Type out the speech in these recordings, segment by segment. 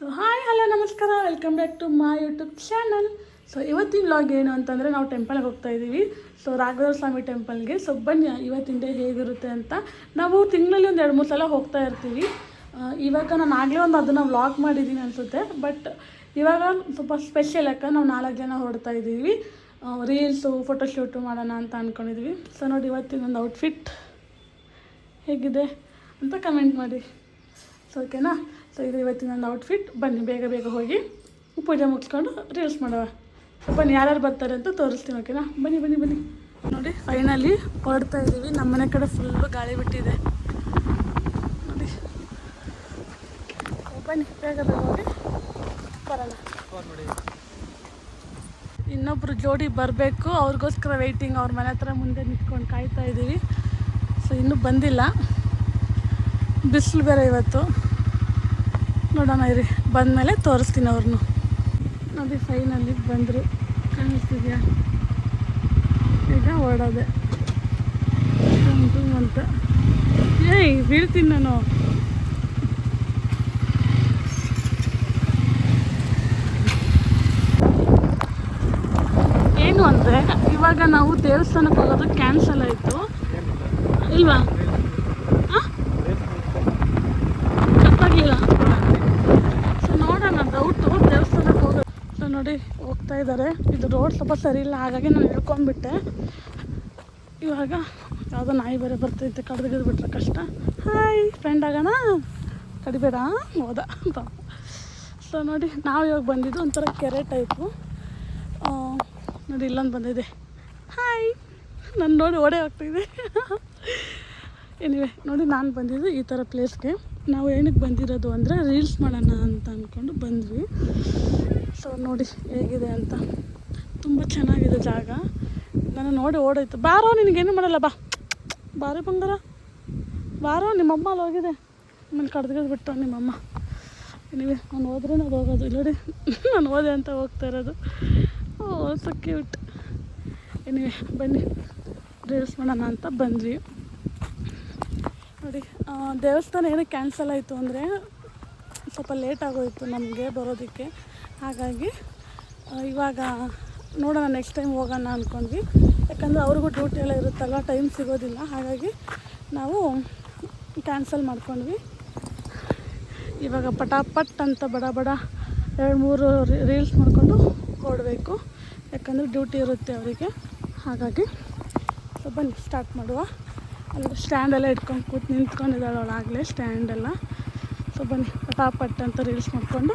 So hi hello ನಮಸ್ಕಾರ. Welcome back to my YouTube channel so ಇವತ್ತಿನ vlog ಏನು ಅಂತಂದರೆ ನಾವು ಟೆಂಪಲ್ಗೆ ಹೋಗ್ತಾ ಇದ್ದೀವಿ ಸೊ ರಾಘವೇಂದ್ರ ಸ್ವಾಮಿ ಟೆಂಪಲ್ಗೆ ಸೊ ಬನ್ನಿ, ಇವತ್ತಿನ ಹೇಗಿರುತ್ತೆ ಅಂತ. ನಾವು ತಿಂಗಳಲ್ಲಿ ಒಂದು ಎರಡು ಮೂರು ಸಲ ಹೋಗ್ತಾ ಇರ್ತೀವಿ. ಇವಾಗ ನಾನು ಆಗಲೇ ಒಂದು ಅದನ್ನು ವ್ಲಾಗ್ ಮಾಡಿದ್ದೀನಿ ಅನಿಸುತ್ತೆ. ಬಟ್ ಇವಾಗ ಸ್ವಲ್ಪ ಸ್ಪೆಷಲ್ ಯಾಕೆ ನಾವು ನಾಲ್ಕು ಜನ ಹೊಡ್ತಾ ಇದ್ದೀವಿ ರೀಲ್ಸು ಫೋಟೋಶೂಟು ಮಾಡೋಣ ಅಂತ ಅಂದ್ಕೊಂಡಿದ್ವಿ ಸೊ ನೋಡಿ, ಇವತ್ತಿನ ಒಂದು ಔಟ್ಫಿಟ್ ಹೇಗಿದೆ ಅಂತ ಕಮೆಂಟ್ ಮಾಡಿ. ಸೊ ಓಕೆನಾ ಸೊ ಇದು ಇವತ್ತಿನ ನನ್ನ ಔಟ್ಫಿಟ್ ಬನ್ನಿ, ಬೇಗ ಬೇಗ ಹೋಗಿ ಪೂಜೆ ಮುಗಿಸ್ಕೊಂಡು ರೀಲ್ಸ್ ಮಾಡುವ ಸೊ ಬನ್ನಿ, ಯಾರ್ಯಾರು ಬರ್ತಾರೆ ಅಂತ ತೋರಿಸ್ತೀನಿ ಓಕೆನಾ ಬನ್ನಿ ಬನ್ನಿ ಬನ್ನಿ. ನೋಡಿ ಫೈನಲಿ ಹೊರಡ್ತಾ ಇದ್ದೀವಿ. ನಮ್ಮ ಮನೆ ಕಡೆ ಫುಲ್ಲು ಗಾಳಿ ಬಿಟ್ಟಿದೆ. ನೋಡಿ. ಬನ್ನಿ, ಬೇಗ ಬೇಗ ಹೋಗಿ ಬರೋಣ. ಇನ್ನೊಬ್ಬರು ಜೋಡಿ ಬರಬೇಕು. ಅವ್ರಿಗೋಸ್ಕರ ವೆಯ್ಟಿಂಗ್ ಅವ್ರ ಮನೆ ಹತ್ರ ಮುಂದೆ ನಿಂತ್ಕೊಂಡು ಕಾಯ್ತಾ ಇದ್ದೀವಿ. ಸೊ ಇನ್ನೂ ಬಂದಿಲ್ಲ. ಬಿಸಿಲು ಬೇರೆ ಇವತ್ತು. ನೋಡೋಣ ಇರಿ. ಬಂದಮೇಲೆ ತೋರಿಸ್ತೀನಿ ಅವ್ರನ್ನು ನೋಡಿ ಫೈನಲ್ಲಿ ಬಂದರು. ಕಾಣಿಸ್ತಿದ್ಯಾ? ಈಗ ಓಡೋದೆ. ಅಂತ. ಏಯ್, ಬೀಳ್ತೀನಿ ನಾನು. ಏನು ಅಂದರೆ, ಇವಾಗ ನಾವು ದೇವಸ್ಥಾನಕ್ಕೆ ಹೋಗೋದು ಕ್ಯಾನ್ಸಲ್ ಆಯಿತು. ಇಲ್ವಾ ಹಾಂ ಗೊತ್ತಾಗಲಿಲ್ಲ ಸೊ ನೋಡೋಣ ಡೌಟು ದೇವಸ್ಥಾನಕ್ಕೆ ಹೋಗೋದು ಸೊ ನೋಡಿ ಹೋಗ್ತಾ ಇದ್ದಾರೆ. ಇದು ರೋಡ್ ಸ್ವಲ್ಪ ಸರಿ ಇಲ್ಲ, ಹಾಗಾಗಿ ನಾನು ಇಳ್ಕೊಂಡ್ಬಿಟ್ಟೆ ಇವಾಗ ಯಾವುದೋ ನಾಯಿ ಬೇರೆ ಬರ್ತೈತೆ ಕಡ್ದು ಬಿಟ್ರೆ ಕಷ್ಟ. ಹಾಯ್ ಫ್ರೆಂಡ್ ಆಗೋಣ? ಕಡಿಬೇಡ, ಹೋದ ಅಂತ. ಸೊ ನೋಡಿ, ನಾವು ಇವಾಗ ಬಂದಿದ್ದು ಒಂಥರ ಕೆರೆ ಟೈಪು ನೋಡಿ, ಇಲ್ಲೊಂದು ಬಂದಿದೆ. ಹಾಯ್ ನಾನು ನೋಡಿ ಓಡೇ ಹೋಗ್ತಿದ್ದೆ ಎನಿವೆ ನೋಡಿ, ನಾನು ಬಂದಿದ್ದು ಈ ಥರ ಪ್ಲೇಸ್ಗೆ ನಾವು ಏನಕ್ಕೆ ಬಂದಿರೋದು ಅಂದರೆ ರೀಲ್ಸ್ ಮಾಡೋಣ ಅಂತ ಅಂದ್ಕೊಂಡು ಬಂದ್ವಿ. ಸೊ ನೋಡಿ ಹೇಗಿದೆ ಅಂತ. ತುಂಬ ಚೆನ್ನಾಗಿದೆ ಜಾಗ. ನಾನು ನೋಡಿ ಓಡೋಯ್ತು. ಬಾರೋ, ನಿನಗೇನು ಮಾಡಲ್ಲ, ಬಾ. ಬಾರೋ ಬಂಗಾರ. ಬಾರೋ, ನಿಮ್ಮಮ್ಮ ಅಲ್ಲಿ ಹೋಗಿದೆ. ಆಮೇಲೆ ಕಡ್ದು ಬಿಟ್ಟು ನಿಮ್ಮಮ್ಮ. ಎನಿವೆ ನಾನು ಹೋದ್ರೆ ನಾನು ಹೋಗೋದು. ಇಲ್ಲೋಡಿ ನಾನು ಹೋದೆ ಅಂತ ಹೋಗ್ತಾ ಇರೋದು. ಓ ಸೊ ಕ್ಯೂಟ್ ಎನಿವೆ ಬನ್ನಿ. ರೀಲ್ಸ್ ಮಾಡೋಣ ಅಂತ ಬಂದ್ವಿ. ನೋಡಿ ದೇವಸ್ಥಾನ ಏನಕ್ಕೆ ಕ್ಯಾನ್ಸಲ್ ಆಯಿತು ಅಂದರೆ ಸ್ವಲ್ಪ ಲೇಟ್ ಆಗೋಯಿತು ನಮಗೆ ಬರೋದಕ್ಕೆ. ಹಾಗಾಗಿ ಇವಾಗ ನೋಡೋಣ ನೆಕ್ಸ್ಟ್ ಟೈಮ್ ಹೋಗೋಣ ಅಂದ್ಕೊಂಡ್ವಿ ಯಾಕಂದರೆ ಅವ್ರಿಗೂ ಡ್ಯೂಟಿ ಎಲ್ಲ ಇರುತ್ತಲ್ಲ ಟೈಮ್ ಸಿಗೋದಿಲ್ಲ. ಹಾಗಾಗಿ ನಾವು ಕ್ಯಾನ್ಸಲ್ ಮಾಡ್ಕೊಂಡ್ವಿ. ಇವಾಗ ಪಟಾಪಟ್ ಅಂತ ಬಡ ಬಡ ಎರಡು ಮೂರು ರೀಲ್ಸ್ ಮಾಡಿಕೊಂಡು ಕೊಡಬೇಕು. ಯಾಕಂದರೆ ಡ್ಯೂಟಿ ಇರುತ್ತೆ ಅವರಿಗೆ. ಹಾಗಾಗಿ ಸೊ ಬನ್ನಿ ಸ್ಟಾರ್ಟ್ ಮಾಡುವ. ಅಲ್ಲಿ ಸ್ಟ್ಯಾಂಡೆಲ್ಲ ಇಟ್ಕೊಂಡು ಕೂತು ನಿಂತ್ಕೊಂಡಿದ್ದಾಳೆ ಅವಳಾಗಲೇ ಸ್ಟ್ಯಾಂಡೆಲ್ಲ ಸೊ ಬನ್ನಿ, ಪಟಾಪಟ್ ಅಂತ ರೀಲ್ಸ್ ಮಾಡಿಕೊಂಡು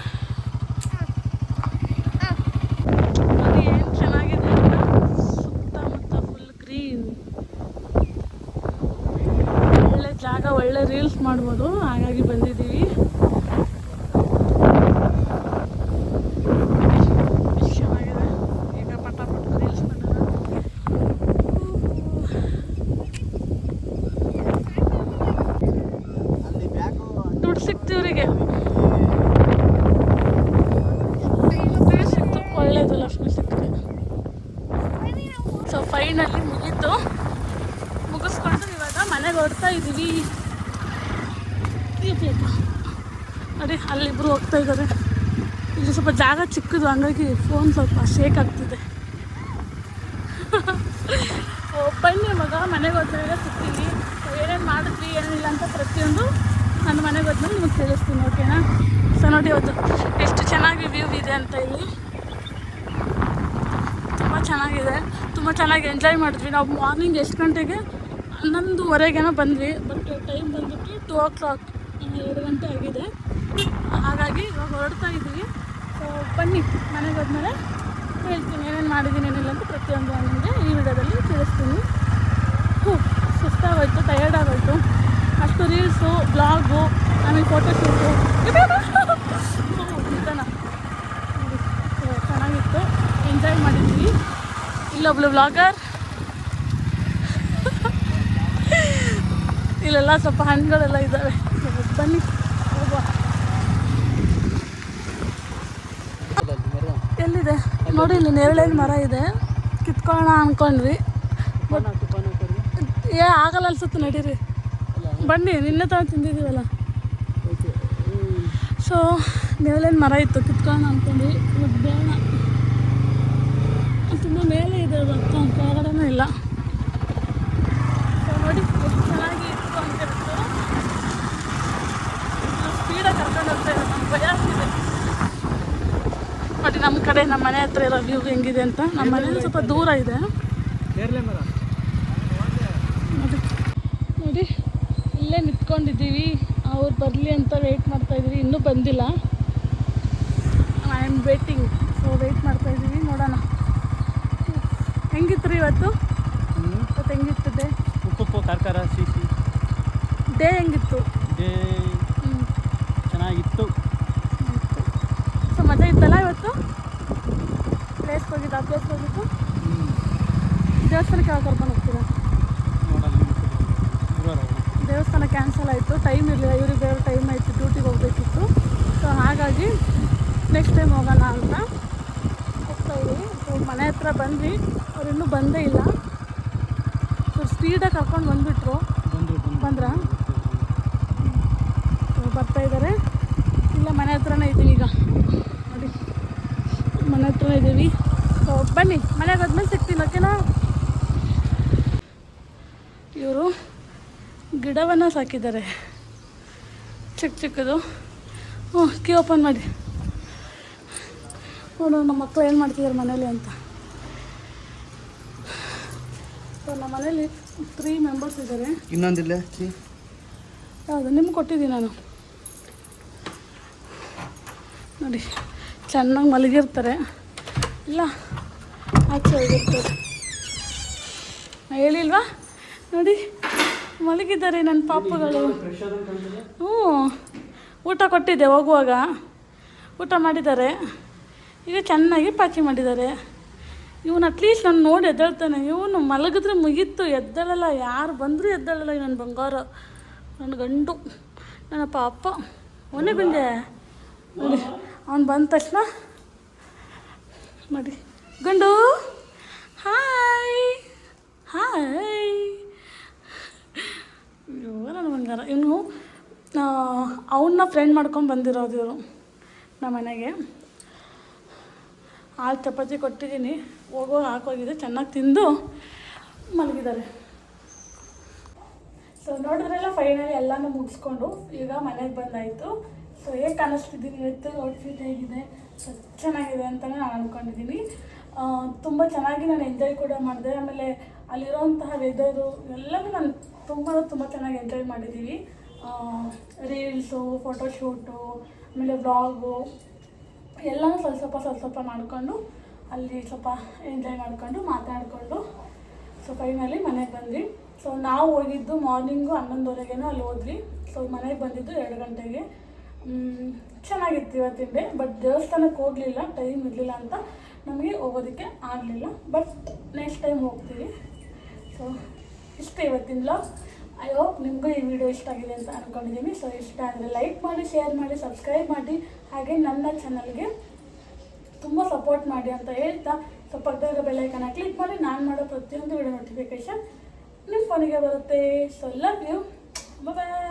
ನೋಡಿ ಏನು ಚೆನ್ನಾಗಿದೆ ಅಂತ ಸುತ್ತಮುತ್ತ ಫುಲ್ ಗ್ರೀನ್ ಒಳ್ಳೆ ಜಾಗ ಒಳ್ಳೆ ರೀಲ್ಸ್ ಮಾಡ್ಬೋದು ಹಾಗಾಗಿ ಬಂದಿದ್ದೀವಿ ಎಷ್ಟ್ ಚೆನ್ನಾಗಿದೆ ಈಗ ಪಟಾಪಟ್ ರೀಲ್ಸ್ ಮಾಡೋಣ ದುಡ್ಡು ಸಿಕ್ತು ಇವರಿಗೆ ಒಳ್ಳೇದು ಲಕ್ಷ್ಮಿ ಸಿಕ್ಕರೆ ಸೊ ಫೈನಲ್ಲಿ ಮುಗೀತು. ಮುಗಿಸ್ಕೊಂಡು ಇವಾಗ ಮನೆಗೆ ಹೊರಡ್ತಾ ಇದ್ದೀವಿ ನೋಡಿ ಅಲ್ಲಿಬ್ಬರು ಹೋಗ್ತಾ ಇದ್ದಾರೆ ಇಲ್ಲಿ ಸ್ವಲ್ಪ ಜಾಗ ಚಿಕ್ಕದು, ಹಂಗಾಗಿ ಫೋನ್ ಸ್ವಲ್ಪ ಶೇಕ್ ಆಗ್ತಿದೆ. ಬನ್ನಿ ಮಗ ಮನೆಗೆ ಹೋದ್ಮೇಲೆ ಸಿಗ್ತೀನಿ ಏನೇನು ಮಾಡಿದ್ವಿ, ಏನಿಲ್ಲ ಅಂತ ಪ್ರತಿಯೊಂದು ನನ್ನ ಮನೆಗೆ ಹೋದ್ಮೇಲೆ ನಿಮಗೆ ತಿಳಿಸ್ತೀನಿ ಓಕೆನಾ ಸೊ ನೋಡಿ ಇವತ್ತು ಎಷ್ಟು ಚೆನ್ನಾಗಿ ವ್ಯೂ ಇದೆ ಅಂತ ಇಲ್ಲಿ. ಚೆನ್ನಾಗಿದೆ. ತುಂಬ ಚೆನ್ನಾಗಿ ಎಂಜಾಯ್ ಮಾಡಿದ್ವಿ. ನಾವು ಮಾರ್ನಿಂಗ್ ಎಷ್ಟು ಗಂಟೆಗೆ? ಹನ್ನೊಂದುವರೆಗೇನೋ ಬಂದ್ವಿ. ಬಟ್ ಟೈಮ್ ಬಂದುಬಿಟ್ಟು ಟೂ ಓ ಕ್ಲಾಕ್ ಎರಡು ಗಂಟೆ ಆಗಿದೆ. ಹಾಗಾಗಿ ಇವಾಗ ಹೊರಡ್ತಾ ಇದ್ದೀವಿ. ಸೊ ಬನ್ನಿ, ಮನೆಗೆ ಹೋದ್ಮೇಲೆ ಹೇಳ್ತೀನಿ ಏನೇನು ಮಾಡಿದ್ದೀನಿ ಏನಿಲ್ಲ ಅಂತ ಪ್ರತಿಯೊಂದು ನಿಮಗೆ ಈ ವಿಡಿಯೋದಲ್ಲಿ ತಿಳಿಸ್ತೀನಿ. ಹ್ಞೂ ಸುಸ್ತಾಗೋಯ್ತು ಟಯರ್ಡ್ ಆಗೋಯ್ತು. ಅಷ್ಟು ರೀಲ್ಸು ಬ್ಲಾಗು ಆಮೇಲೆ ಫೋಟೋಶೂಟು ನಿಧಾನ ಸೊ, ಚೆನ್ನಾಗಿತ್ತು ಎಂಜಾಯ್ ಮಾಡಿದ್ವಿ ಇಲ್ಲೊಬ್ಳು ಬ್ಲಾಗರ್ ಇಲ್ಲೆಲ್ಲ ಸ್ವಲ್ಪ ಹಣ್ಣುಗಳೆಲ್ಲ ಇದ್ದಾವೆ. ಬನ್ನಿ ಹೋಗುವ. ಎಲ್ಲಿದೆ? ನೋಡಿ ಇಲ್ಲಿ ನೇರಳೆನ ಮರ ಇದೆ. ಕಿತ್ಕೊಳ್ಳೋಣ ಅಂದ್ಕೊಂಡ್ವಿ ಏ ಆಗಲ್ಲ ಅನ್ಸುತ್ತೆ ನಡೀರಿ. ಬನ್ನಿ ನಿನ್ನೆ ತಗೊಂಡು ತಿಂದಿದ್ದೀವಲ್ಲ. ಸೊ ನೇರಳೆನ ಮರ ಇತ್ತು ಕಿತ್ಕೊಳ್ಳೋಣ ಅಂದ್ಕೊಂಡ್ವಿ ಬೇಡ. ತುಂಬ ಮೇಲೆ ಇದೆ ಇವತ್ತು ಕೆಳಗಡೆನೂ ಇಲ್ಲ. ನೋಡಿ ಎಷ್ಟು ಚೆನ್ನಾಗಿ ಇತ್ತು ಅಂತ ಸ್ಪೀಡಾಗಿ ಕರ್ಕೊಂಡು ಹೋಗ್ತಾ ಇದೆ ನಮ್ಗೆ ಭಯ ಆಗ್ತಿದೆ. ನೋಡಿ ನಮ್ಮ ಕಡೆ ನಮ್ಮ ಮನೆ ಹತ್ರ ಇರೋ ವ್ಯೂ ಹೆಂಗಿದೆ ಅಂತ? ನಮ್ಮ ಮನೆ ಸ್ವಲ್ಪ ದೂರ ಇದೆ. ನೋಡಿ ನೋಡಿ ಇಲ್ಲೇ ನಿಂತ್ಕೊಂಡಿದ್ದೀವಿ. ಅವ್ರು ಬರಲಿ ಅಂತ ವೆಯ್ಟ್ ಮಾಡ್ತಾ ಇದ್ದೀವಿ ಇನ್ನೂ ಬಂದಿಲ್ಲ. I am waiting so wait ಮಾಡ್ತಾ ಇದ್ದೀವಿ. ನೋಡೋಣ. ಹೆಂಗಿತ್ತು ರೀ ಇವತ್ತು ಇವತ್ತು ಹೆಂಗಿತ್ತು ಉಪ್ಪು ಉಪ್ಪು ಕಾರ್ಕಾರ ಸಿ ಡೇ ಹೆಂಗಿತ್ತು? ಡೇ ಹ್ಞೂ ಚೆನ್ನಾಗಿತ್ತು ಸೊ ಮಜಾ ಇತ್ತಲ್ಲ ಇವತ್ತು? ಪ್ಲೇಸ್ ಹೋಗಿದ್ದು? ಆ ಪ್ಲೇಸ್ಗೆ ಹೋಗಿದ್ದು ದೇವಸ್ಥಾನಕ್ಕೆ ಯಾವ ಕರ್ಕೊಂಡು ಹೋಗ್ತೀರಾ? ದೇವಸ್ಥಾನ ಕ್ಯಾನ್ಸಲ್ ಆಯಿತು. ಟೈಮ್ ಇರಲಿಲ್ಲ. ಇವ್ರಿಗೆ ಬೇರೆ ಟೈಮ್ ಆಯಿತು. ಡ್ಯೂಟಿಗೆ ಹೋಗಬೇಕಿತ್ತು. ಸೊ ಹಾಗಾಗಿ ನೆಕ್ಸ್ಟ್ ಟೈಮ್ ಹೋಗೋಣ ಅಂತ ಹೋಗ್ತಾ ಇದ್ದೀವಿ ಸೊ ಮನೆ ಹತ್ರ ಬಂದ್ವಿ. ಅವ್ರು ಇನ್ನೂ ಬಂದೇ ಇಲ್ಲ. ಸೊ ಸ್ಪೀಡಾಗಿ ಕರ್ಕೊಂಡು ಬಂದುಬಿಟ್ರು. ಬಂದ್ರ ಬರ್ತಾ ಇದ್ದಾರೆ ಇಲ್ಲ ಮನೆ ಹತ್ರನೇ ಇದ್ದೀವಿ ಈಗ. ನೋಡಿ. ಮನೆ ಹತ್ರ ಇದ್ದೀವಿ. ಸೊ ಬನ್ನಿ. ಮನೆಗೆ ಹೋದ್ಮೇಲೆ ಸಿಗ್ತೀನಿ ಓಕೆನಾ ಇವರು ಗಿಡವನ್ನು ಸಾಕಿದ್ದಾರೆ. ಚಿಕ್ಕ ಚಿಕ್ಕದು. ಹ್ಞೂ ಕೀ ಓಪನ್ ಮಾಡಿ. ನೋಡೋಣ ನಮ್ಮ ಮಕ್ಕಳು ಏನು ಮಾಡ್ತಿದ್ದಾರೆ ಮನೇಲಿ ಅಂತ ಸೊ ನಮ್ಮ ಮನೇಲಿ ತ್ರೀ ಮೆಂಬರ್ಸ್ ಇದ್ದಾರೆ ಇನ್ನೊಂದಿಲ್ಲ? ಹೌದು ನಿಮ್ಗೆ ಕೊಟ್ಟಿದ್ದೀನಿ ನಾನು. ನೋಡಿ ಚೆನ್ನಾಗಿ ಮಲಗಿರ್ತಾರೆ. ಇಲ್ಲ ಆಚೆ ಹೋಗಿರ್ತಾರೆ. ಹೇಳಿಲ್ವಾ? ನೋಡಿ ಮಲಗಿದ್ದಾರೆ ನನ್ನ ಪಾಪುಗಳು. ಹ್ಞೂ ಊಟ ಕೊಟ್ಟಿದ್ದೆ ಹೋಗುವಾಗ. ಊಟ ಮಾಡಿದ್ದಾರೆ. ಈಗ ಚೆನ್ನಾಗಿ ಪಾಚಿ ಮಾಡಿದ್ದಾರೆ. ಇವನು ಅಟ್ಲೀಸ್ಟ್ ನಾನು ನೋಡಿ ಎದ್ದೇಳ್ತಾನೆ. ಇವನು ಮಲಗಿದ್ರೆ ಮುಗೀತು. ಎದ್ದೇಳಲ್ಲ. ಯಾರು ಬಂದರೂ ಎದ್ದೇಳಲ್ಲ ನನ್ನ ಬಂಗಾರ. ನನ್ನ ಗಂಡು. ನನ್ನ ಪಾಪ. ಅವನೇ ಬಂದೆ. ನೋಡಿ, ಅವನು ಬಂದ ತಕ್ಷಣ ನೋಡಿ. ಗಂಡು, ಹಾಯ್. ಹಾಯ್. ಅಯ್ಯೋ ನನ್ನ ಬಂಗಾರ. ಇವನು ಅವನ್ನ ಫ್ರೆಂಡ್ ಮಾಡ್ಕೊಂಡು ಬಂದಿರೋದು ಇವರು ನಮ್ಮ ಮನೆಗೆ. ಹಾಲು ಚಪಾತಿ ಕೊಟ್ಟಿದ್ದೀನಿ. ಹೋಗೋ ಹಾಕೋಗಿದೆ ಚೆನ್ನಾಗಿ ತಿಂದು ಮಲಗಿದ್ದಾರೆ. ಸೊ ನೋಡಿದ್ರೆಲ್ಲ ಫೈನಲಿ ಎಲ್ಲನೂ ಮುಗಿಸ್ಕೊಂಡು ಈಗ ಮನೆಗೆ ಬಂದಾಯಿತು. ಸೊ ಹೇಗೆ ಕಾಣಿಸ್ತಿದ್ದೀನಿ ಇವತ್ತು? ಔಟ್ಫಿಟ್ ಹೇಗಿದೆ? ಸೊ ಚೆನ್ನಾಗಿದೆ ಅಂತಲೇ ನಾನು ಅಂದ್ಕೊಂಡಿದ್ದೀನಿ ತುಂಬ ಚೆನ್ನಾಗಿ ನಾನು ಎಂಜಾಯ್ ಕೂಡ ಮಾಡಿದೆ. ಆಮೇಲೆ ಅಲ್ಲಿರೋಂತಹ ವೆದರು ಎಲ್ಲನೂ ನಾನು ತುಂಬ ತುಂಬ ಚೆನ್ನಾಗಿ ಎಂಜಾಯ್ ಮಾಡಿದ್ದೀವಿ ರೀಲ್ಸು ಫೋಟೋಶೂಟು ಆಮೇಲೆ ವ್ಲಾಗು ಎಲ್ಲನೂ ಸ್ವಲ್ಪ ಸ್ವಲ್ಪ ಸ್ವಲ್ಪ ಸ್ವಲ್ಪ ಮಾಡಿಕೊಂಡು ಅಲ್ಲಿ ಸ್ವಲ್ಪ ಎಂಜಾಯ್ ಮಾಡಿಕೊಂಡು ಮಾತಾಡಿಕೊಂಡು. ಸೊ ಫೈನಲಿ ಮನೆಗೆ ಬಂದ್ವಿ. ಸೊ ನಾವು ಹೋಗಿದ್ದು ಮಾರ್ನಿಂಗು ಹನ್ನೊಂದುವರೆಗೇನೋ ಅಲ್ಲಿ ಹೋದ್ವಿ. ಸೊ ಮನೆಗೆ ಬಂದಿದ್ದು ಎರಡು ಗಂಟೆಗೆ. ಚೆನ್ನಾಗಿತ್ತು ಇವತ್ತಿನ ಡೇ ಬಟ್ ದೇವಸ್ಥಾನಕ್ಕೆ ಹೋಗಲಿಲ್ಲ ಟೈಮ್ ಇರಲಿಲ್ಲ ಅಂತ ನಮಗೆ ಹೋಗೋದಕ್ಕೆ ಆಗಲಿಲ್ಲ. ಬಟ್ ನೆಕ್ಸ್ಟ್ ಟೈಮ್ ಹೋಗ್ತೀವಿ. ಸೊ ಇಷ್ಟೇ ಇವತ್ತಿನ ಐ ಹೋಪ್ ನಿಮಗೂ ಈ ವಿಡಿಯೋ ಇಷ್ಟ ಆಗಿದೆ ಅಂತ ಅಂದ್ಕೊಂಡಿದ್ದೀನಿ ಸೊ ಇಷ್ಟ ಆದರೆ ಲೈಕ್ ಮಾಡಿ ಶೇರ್ ಮಾಡಿ ಸಬ್ಸ್ಕ್ರೈಬ್ ಮಾಡಿ. ಹಾಗೆ ನನ್ನ ಚಾನಲ್ಗೆ ತುಂಬ ಸಪೋರ್ಟ್ ಮಾಡಿ ಅಂತ ಹೇಳ್ತಾ ಸೊ ಪಕ್ಕದಾಗ ಬೆಲ್ಲೈಕನ್ನ ಕ್ಲಿಕ್ ಮಾಡಿ. ನಾನು ಮಾಡೋ ಪ್ರತಿಯೊಂದು ವಿಡಿಯೋ ನೋಟಿಫಿಕೇಶನ್ ನಿಮ್ಮ ಫೋನಿಗೆ ಬರುತ್ತೆ. So love you bye